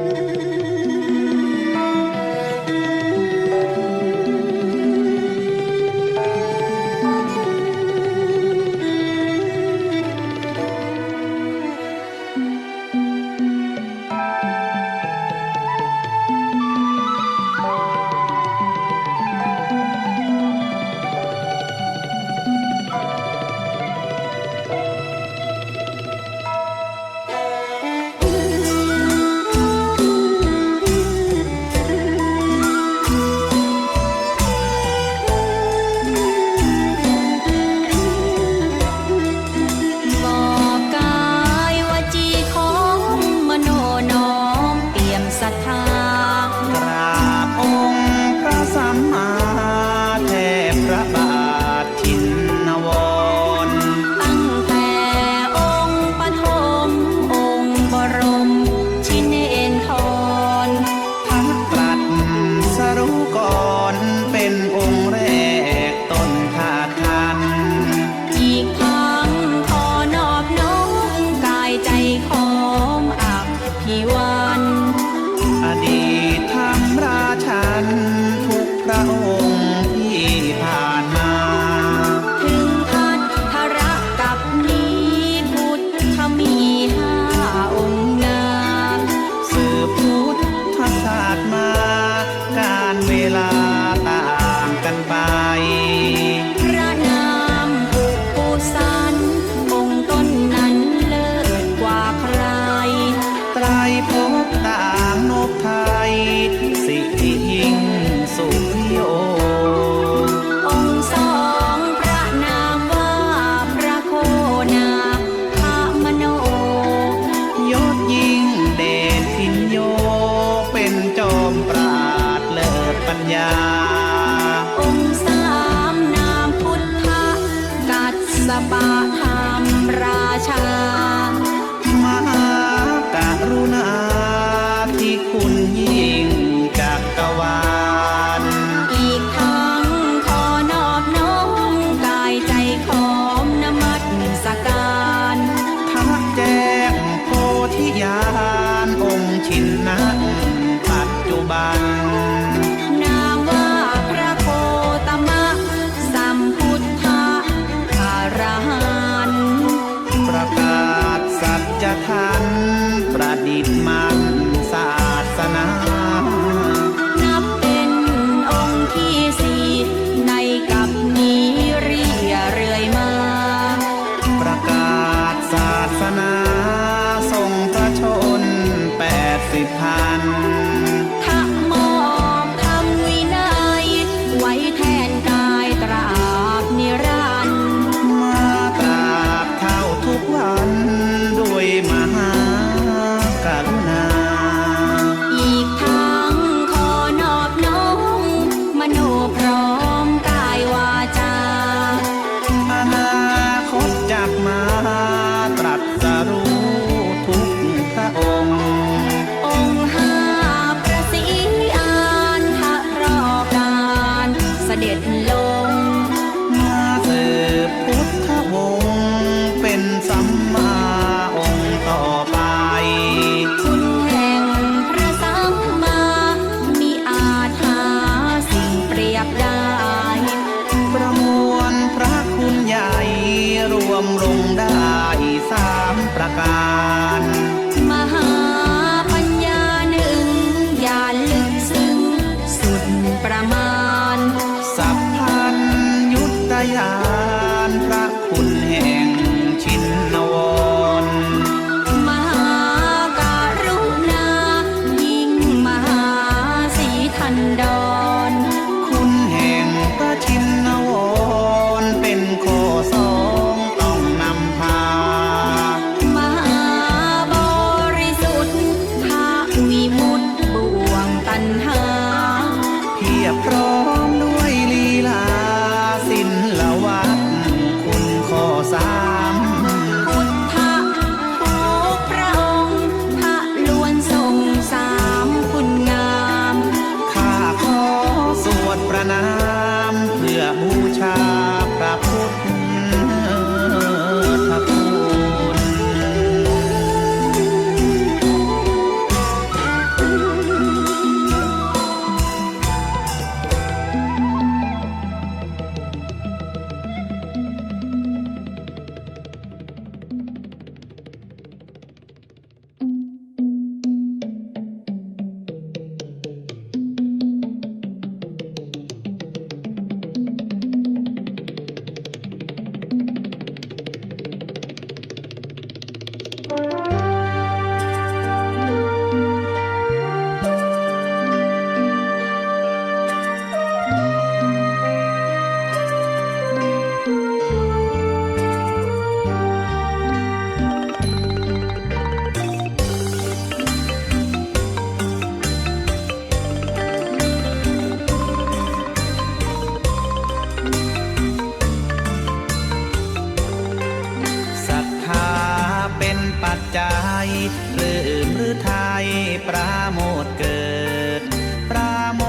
บอ ลื้มหรือไทยปราโมทเกิด ปราโม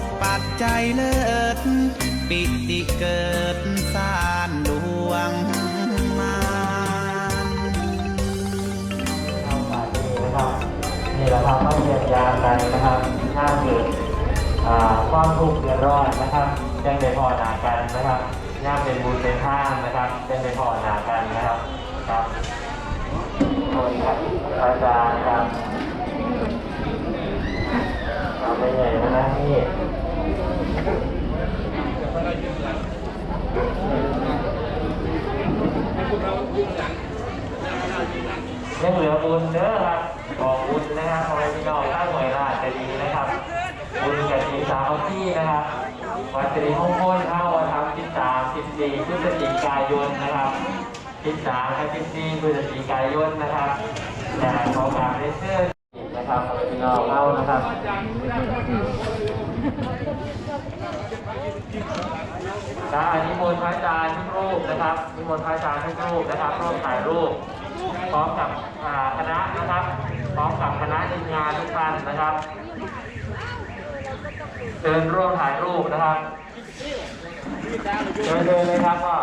ทปัจจัยเลิศ ปิติเกิดสานดวงมานเข้ามาดีนะครับนี่แหละครับมาเยียมยากันนะครับถ้าเกิดความทุกข์เดือดร้อนนะครับแจ้งไปพอหนากันนะครับย่าเป็นบุญเป็นท่านนะครับแจ้งไปพอหนากันนะครับครับ สวัสดีครับอาจารย์ครับเราไปใหญ่นะนะนี่ยังเหลือบุญเด้อครับบอกบุญนะครับขอให้พี่น้องข้าหน่วยราชจะดีนะครับ บุญกับทีสาวที่นะครับวัดสิริมงคลเข้าวันทำที่สามสิบสี่พฤศจิกายนนะครับ ที่สามและที่สี่พฤศจิกายนนะครับแต่ขอการได้เสื้อนะครับพี่น้องเข้านะครับนะนิมนต์พระอาจารย์ทุกรูปนะครับนิมนต์พระอาจารย์ทุกรูปนะครับร่วมถ่ายรูป พร้อมกับคณะนะครับ พร้อมกับคณะทีมงานทุกท่านนะครับเชิญร่วมถ่ายรูปนะครับเชิญเลยครับก็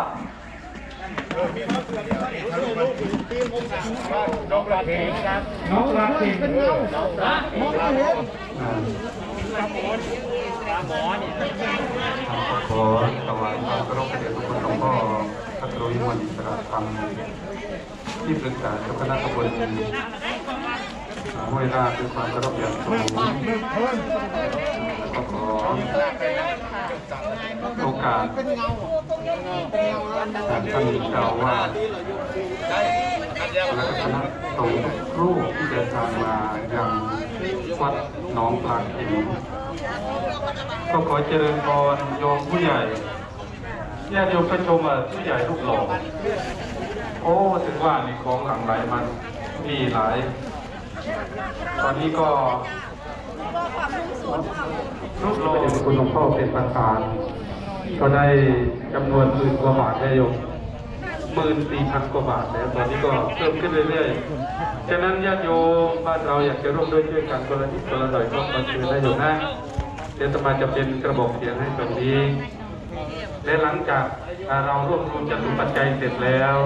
นกรักสิงครับนกรักสิงนกรักสิงครับขอถวายความเคารพแด่พระคุณหลวงพ่อพระครูวิมลอิสระธรรมที่ปรึกษาเจ้าคณะตำบลห้วยราชด้วยความเคารพอย่างสูง ก็ขอโอกาสจากท่านเจ้าว่าและคณะสงฆ์รูปที่เดินทางมายังวัดหนองพลานหินก็ขอเจริญพรโยมผู้ใหญ่ญาติโยมพระชมอะผู้ใหญ่รูปหล่อโอ้ถึงว่านี่ของหลังไหลมันมีหลาย ตอนนี้ก็ รูปหล่อคุณหลวงพ่อเป็นประธาน ก็ได้จำนวนหมื่นกว่าบาทได้โยมหมื่นสี่พันกว่าบาทแล้วตอนนี้ก็เพิ่มขึ้นเรื่อยๆ ฉะนั้นญาติโยมบ้านเราอยากจะร่วมด้วยช่วยกันคนละนิดคนละหน่อยก็มาช่วยได้โยมนะเดี๋ยวจะมาจะเป็นกระบอกเสียงให้ตรงนี้ และหลังจากอ่าเรารวบรวมจตุปัจจัยเสร็จแล้ว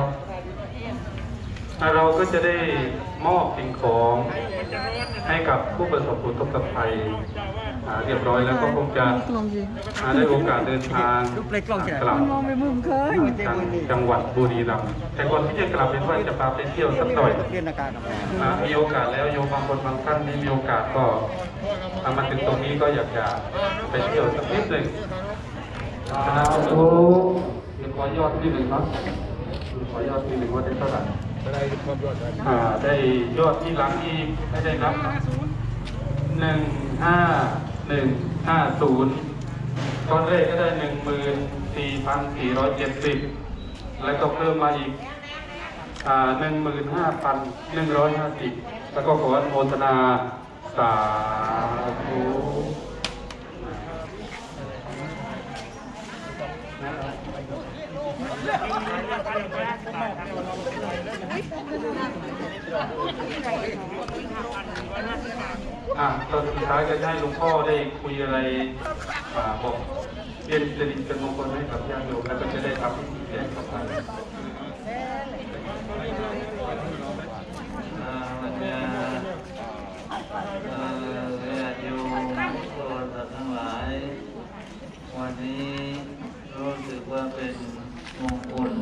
อ่าเราก็จะได้ มอบสิ่งของให้กับผู้ประสบอุทกภัยอ่าเรียบร้อยแล้วก็คงจะอ่าได้โอกาสเดินทางกลับทางจังหวัดบุรีรัมย์แต่ก่อนที่จะกลับเป็นว่าจะพาไปเที่ยวสักหน่อยอ่ามีโอกาสแล้วโยมบางคนบางท่านที่มีโอกาสก็อ่ามาถึงตรงนี้ก็อยากจะไปเที่ยวสักนิดหนึ่งคณะโอ้เดี๋ยวขอยอดที่หนึ่งเนาะขอยอดที่หนึ่งว่าได้เท่าไหร่ อ่าได้ยอดที่หลังอีกไม่ได้นับหนึ่งห้าหนึ่งห้าศูนย์ก้อนแรกก็ได้หนึ่งหมื่นสี่พันสี่ร้อยเจ็ดสิบแล้วก็เพิ่มมาอีกหนึ่งหมื่นห้าพันหนึ่งร้อยห้าสิบแล้วก็ขออนุโมทนาสาธุ อะตอนสุดท้ายก็จะให้หลวงพ่อได้คุยอะไรอ่าบอกเป็นสิริเป็นมงคลให้กับญาติโยมแล้วก็จะได้ทำพิธีแจกกับทานอ่าวันนี้เอ่อญาติโยมคนสัตว์ทั้งหลายวันนี้รู้สึกว่าเป็น มงคล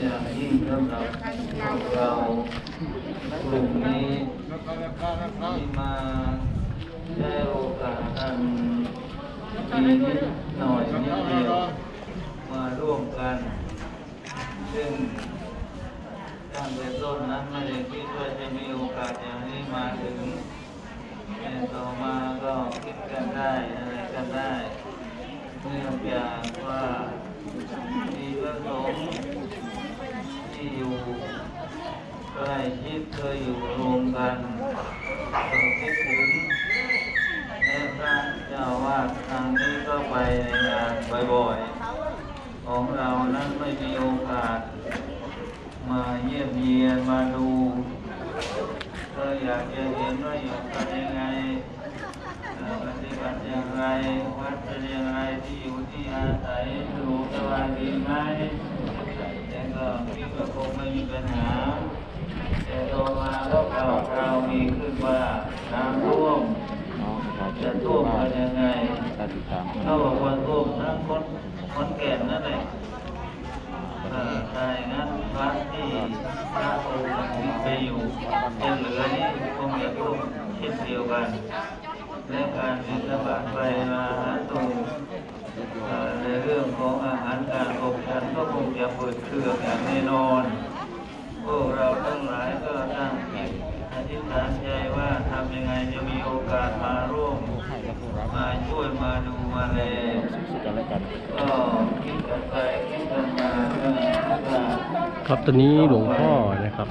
อย่างยิ่งสำหรับพวกเรากลุ่มนี้ที่มาได้โอกาสอันดีนิดหน่อยนิดเดียวมาร่วมกัน ซึ่งตั้งแต่ต้นนั้นไม่ได้คิดว่าจะมีโอกาสอย่างนี้มาถึงแต่ต่อมาก็คิดกันได้อะไรกันได้เนื่องจากว่า มีพระสงฆ์ที่อยู่ใกล้ชิดเคยอยู่รวมกันก็คิดถึงและพระเจ้าวาดทางนี้ก็ไปในงานบ่อยๆ ของเรานั้นไม่มีโอกาส มาเยี่ยมเยียนมาดูเราอยากจะเห็นว่าอยู่กันยังไง ปฏิบัติอย่างไรวัดเป็นอย่างไรที่อยู่ที่อาศัยอยู่สบายดีไหมแต่ก็คิดว่าคงไม่มีปัญหา แต่ต่อมาโลกเราเราวมีขึ้นว่าน้ำท่วมจะท่วมกันยังไงเขาบอกว่าท่วมทั้งคนคนแก่นนั่นแหละเอ่อใช่งั้นวัดที่พระองค์มีไปอยู่จะเหลือนี่คงจะท่วมเช่นเดียวกัน และการบิณฑบาตไปมาหาตูเอ่อในเรื่องของอาหารการตกฉันก็คงจะเปิดเครื่ออย่างแน่นอน พวกเราทั้งหลายก็ตั้งอธิษฐานใจว่าทำยังไงจะมีโอกาสมาร่วมมาช่วยมาดูมาแลก็คิดกันไปคิดกันมาครับตอนนี้หลวงพ่อนะครับ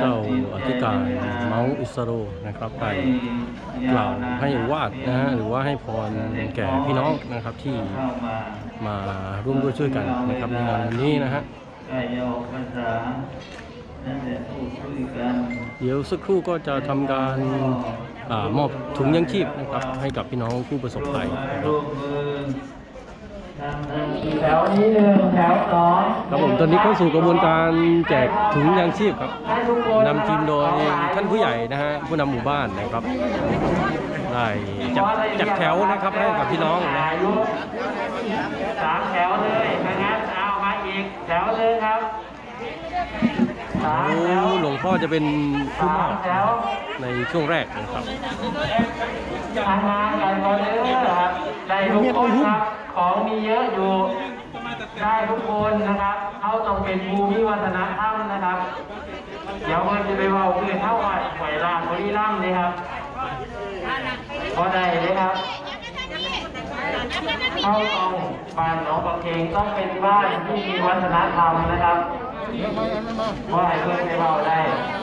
เจ้าอธิการไว้นนเมาส์อิสโรนะครับไปกล่าวให้วาดนะฮะหรือว่าให้พรแก่พี่น้องนะครับที่เข้ามาร่วมด้วยช่วยกันนะครับในงานวันนี้นะฮะเดี๋ยวสักครู่ก็จะทำการอมอบถุงยังชีพนะครับให้กับพี่น้องผู้ประสบภัยนะครับ แถวนี้หนึ่งแถวสองครับผมตอนนี้เข้าสู่กระบวนการแจกถุงยังชีพครับให้ทุกคนนำทีมโดยท่านผู้ใหญ่นะฮะผู้นำหมู่บ้านนะครับได้จัดจัดแถวนะครับให้กับพี่น้องนะอายุสามแถวเลยนะงั้นเอามาอีกแถวเลยครับสามโอ้แถว หลวงพ่อจะเป็นผู้มาอบแถวในช่วงแรกนะครับทำงานกันก่อนเด้อครับได้ทุกคนครับของมีเยอะอยู่ได้ทุกคนนะครับเขาต้องเป็นภูมิวัฒนธรรมนะครับ เดี๋ยวมันจะไปเว่าคือเท่าไหร่หอยลางบริลัมนี่ครับพอได้เลยครับเข้าตรงบ้านหนองประเคนต้องเป็นบ้านที่มีวัฒนธรรมนะครับ ว่าให้เพื่อนให้เราได้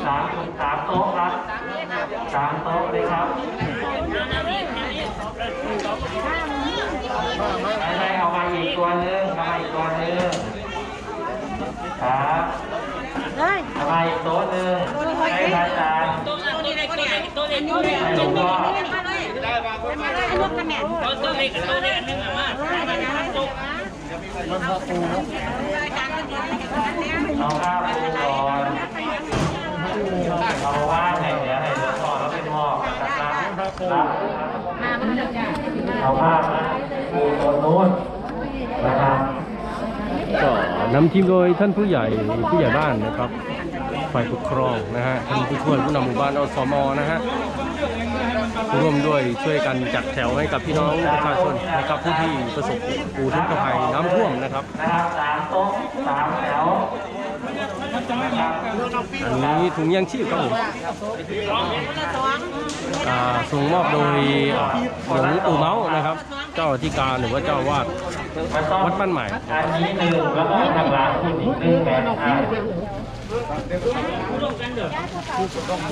สามสามโต๊ะครับสามโต๊ะเลยครับให้เอามาอีกตัวหนึงเอามาอีกตัวหนึงครับเอามาอีกโต๊ะหนึงให้พระอาจารย์ให้หลวงพ่อเอา ข้าวปูก่อนเอาว่าไหนเดี๋ยให้หลวงพ่อแล้วเป็นหม้อนะครับรับเอาภาพนะปูตัวนู้นนะครับก็นำทีมโดยท่านผู้ใหญ่ผู้ใหญ่บ้านนะครับฝ่ายปกครองนะฮะท่านผู้ช่วยผู้นำหมู่บ้านอสมนะฮะ ร่วมด้วยช่วยกันจัดแถวให้กับพี่น้องประชาชนนะครับผู้ที่ประสบอุทกภัยน้ำท่วมนะครับสามโต๊ะสามแถวอันนี้ถุงยังชีพครับผมอ่าส่งมอบโดยหลวงปู่เมาส์นะครับ เจ้าอธิการหรือว่าเจ้าวาดมันต้องวัดบ้านใหม่อันนี้หนึ่งแล้วก็ทางร้านคุณอีกหนึ่งแบบอ่า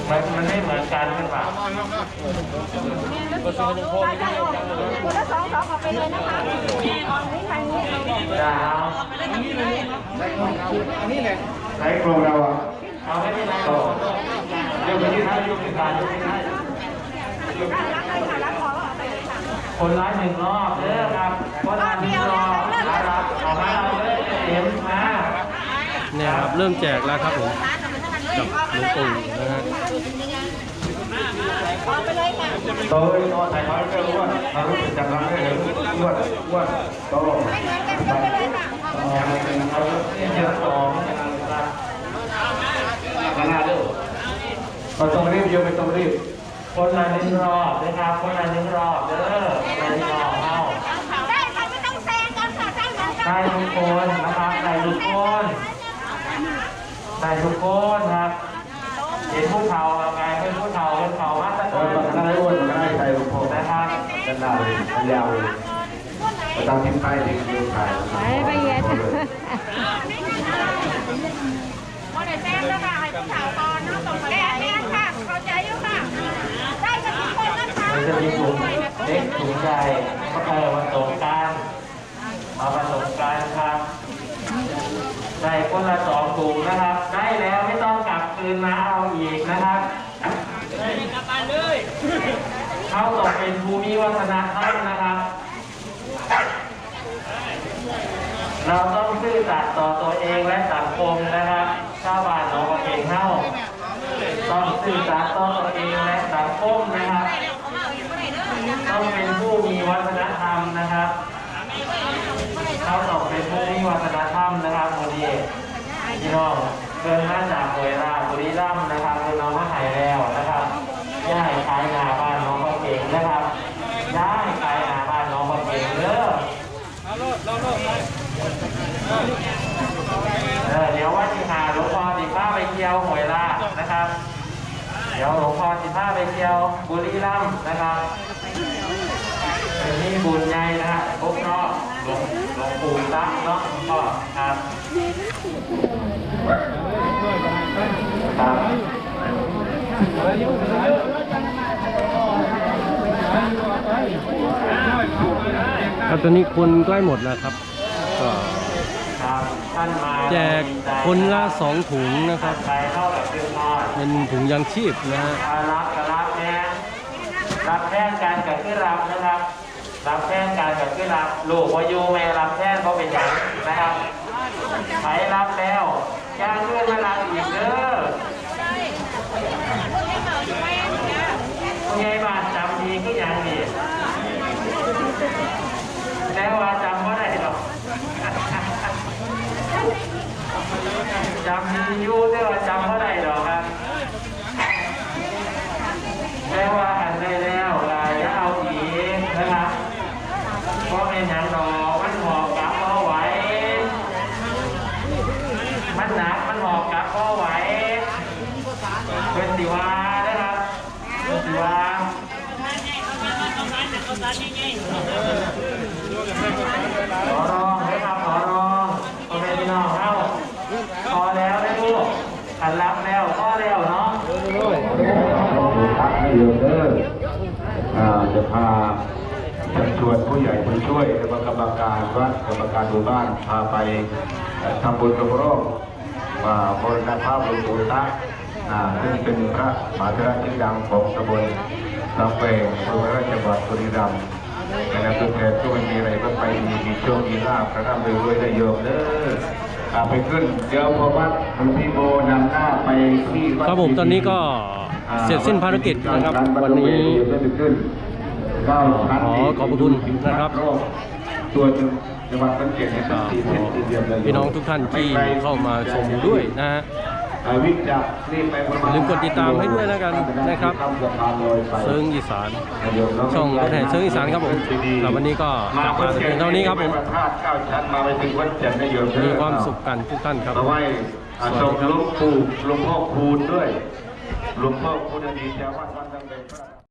มันมันไม่เหมือนกันใช่ปะคนละสองสองออกไปเลยนะคะนี่ทางนี้ดาวใช้โครงเราอะเอาไม่ได้แล้วเดี๋ยวไปที่ท่ายุติการยุติการคนละหนึ่งรอบเด้อครับคนละหนึ่งรอบนะครับออกมาเราเลยเต็มมาเนี่ยครับเริ่มแจกแล้วครับผม กับหลวงปู่นะฮะโตยโตใส่ไม้เพื่อวนมารู้สึกจังรังได้เลยวนอ้วนโตไม่เหมือนกันยกไปเลยค่ะเอาเยอะสองนะครับขนาเด้อก็ต้องรีบโยมไม่ต้องรีบคนละหนึ่งรอบนะครับคนละหนึ่งรอบเด้อคนละหนึ่งรอบเอาได้ค่ะไม่ต้องแซงกันค่ะได้เหมือนกันได้ทุกคนนะครับได้ทุกคน ได้ทุกคนครับเห็นผู้เฒ่าเอาไงเป็นผู้เฒ่าเป็นเฒ่ามาตรโอ้ยฐานมันก็ได้อ้วนมันก็ได้ใจหลวงพ่อนะครับกันดาเลยมันยาวเลยแต่ตามทิ้งไปทิ้งดูถ่ายไปไปเย็นพอได้แซงแล้วค่ะให้ผู้สาวก่อนเนาะส่งมาได้แซงค่ะเข้าใจอยู่ค่ะ ได้กันทุกคนนะคะมันจะมีถุงเล็กถุงใหญ่ก็ไปผสมกันมาผสมกันครับได้คนละสองถุงนะครับได้แล้วไม่ต้องกลับคืนคื นมาเอาอีกนะครับเข้าตกเป็นภูมิวัฒนธรรมนะครับ เราต้องซื่อสัตย์ต่อตัวเองและสังคมนะครับชาวบ้านหนองบัวเก่งเข้าต้องซื่อสัตย์ต่อตัวเองและสังคมนะครับ ต้องเป็นผู้มีวัฒนธรรมนะครับเขาต้องเป็นผู้มีวัฒนธรรมนะครับวันนี้พี่น้องเกินมาจากเวลาบุ รีรัมย์นะครับคุณน้องมาหายแล้วนะครับย่ายขายหนาบ้านน้องบัวเก่งนะครับย่ายขายหนาบ้านน้องบัวเก่งเด้อเออเดี๋ยววันที่หาหลวงพ่อสิพาไปเที่ยวหวยลานะครับ เดี๋ยวหลวงพ่อสิพาไปเที่ยวบุรีรัมย์นะครับเป็นนี่บุญใหญ่นะฮะพบเนาะหลวงหลวงปู่ตักเนาะหลวงพ่อครับ ครับครับตอนนี้คนใกล้หมดแล้วครับก็แจกคนละสองถุงนะครับ เป็นถุงยางชีพนะฮะรับกับรับแทนรับแทนการกับขึ้นรับนะครับ รับแทนการกับขึ้นรับลูกวายูแม่รับแทนเขาะเป็นอย่างนะครับใครรับแล้วย่างเพื่อนมารับอีกเด้อผู้ใหญ่บ้านจำดีก็ยังดีแล้วว่าจำว่าได้หรอก จำดีอยู่แต่ว่าจำว่าได้หรอกครับแต่ว่าอันได้แล้วลายจะเอาอีกนะครับเพราะเป็นอย่างดอกมันหอบกลับเอาไว้มันหนักมันหอบกลับเอาไว้เป็นสิวานะครับเป็นสิวาขอร้องนะครับขอร้องพ่อแม่พี่น้องเข้าพอแล้วได้ลูกขันรับแล้วพอแล้วเนาะ พักให้เยอะเด้ออ่า จะพาจะชวนผู้ใหญ่ผู้ช่วยกรรมกรรมการวัดกรรมการหมู่บ้านพาไปทำบุญกับโรคมาบรณภาพหลวงปู่ตาอ่าซึ่งเป็นพระมหาเถระชื่อดังของตำบลลำเปงอำเภอราชจังหวัดบุรีรัมย์นะครับทุกแทนก็ไม่มีอะไรก็ไปมีมีโชคมีลาภกระทำไปด้วยได้โยมเด้ออ่าไปขึ้นเดี๋ยวพอวัดหลวงพี่โบนำหน้าไปที่วัดครับผมตอนนี้ก็เสร็จสิ้นภารกิจนะครับวันนี้ ขอขอบพระคุณนะครับตัวจังหวัดขอนแก่นเนี่ยก็สี่ขเส้นอสี่เหลี่ยมเลยพี่น้องทุกท่านที่เข้ามาชมด้วยนะฮะอ่าวิ่งจากนี่ไปประอมาณย่าลืมกดติดตามให้ด้วยแล้วกันนะครับข้ามสะพานลอยไปเซิงอีสานเดี๋ยวน้ช่องรถแห่เซิงอีสานครับผมแล้ววันนี้ก็กลับมาแต่เพียงเท่านี้ครับผมไปพระธาตุเก้าชั้นมาไปถึงวัดจันทร์นายโยมเด้อมีความสุขกันทุกท่านครับมาไหว้อ่าสวัสส่ดีงครับหลวงปู่หลวงพ่อคูณด้วยหลวงพ่อคูณอดีตเจ้าวัดวัดดังเบง